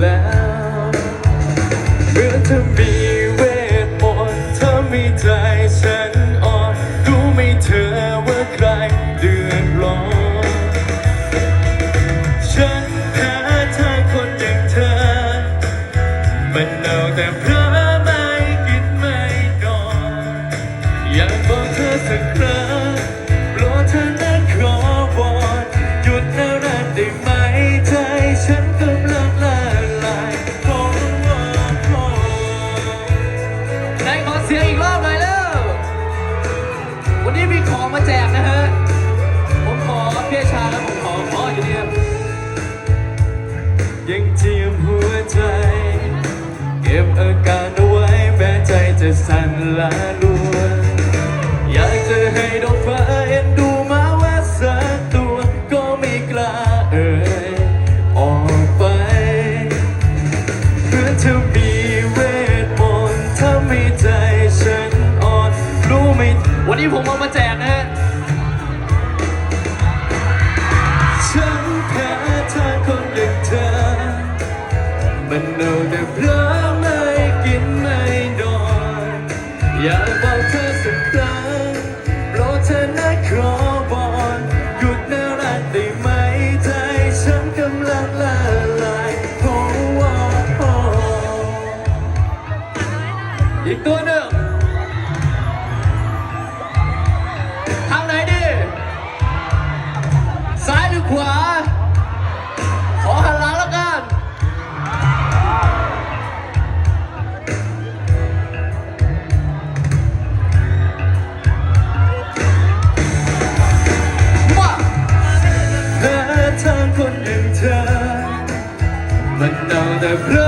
แล้ว เหมือนเธอมีเวทมนต์เธอมีใจฉันอ่อนรู้ไหมเธอว่าใครเดือดร้อนฉันแพ้ทางคนอย่างเธอ มันเอาแต่เพราะไม่กินไม่นอนอยากบอกเธอสักครั้ง เสียงอีกรอบหน่อยแล้ววันนี้มีของมาแจกนะฮะ ผมขอเพียชาแล้วผมขอขออยู่เนี่ยยังเจียมหัวใจ เก็บอาการเอาไว้แม้ใจจะสั่นละลุ วันนี้ผมเอามาแจกนะฮะฉันแพ้ทางคนอย่างเธอ มันเอาแต่เพราะไม่กินไม่นอนอยากบอกเธอสักครั้งโปรดเธอนะขอวอนหยุดน่ารักได้ไหมใจฉันกำลังละลายโอ้โอ้โอ้อีกตัวหนึ่ง ขวา ขอหันหลังแล้วกัน มาเธอทางคนหนึ่งเธอ มันเอาแต่เพราะ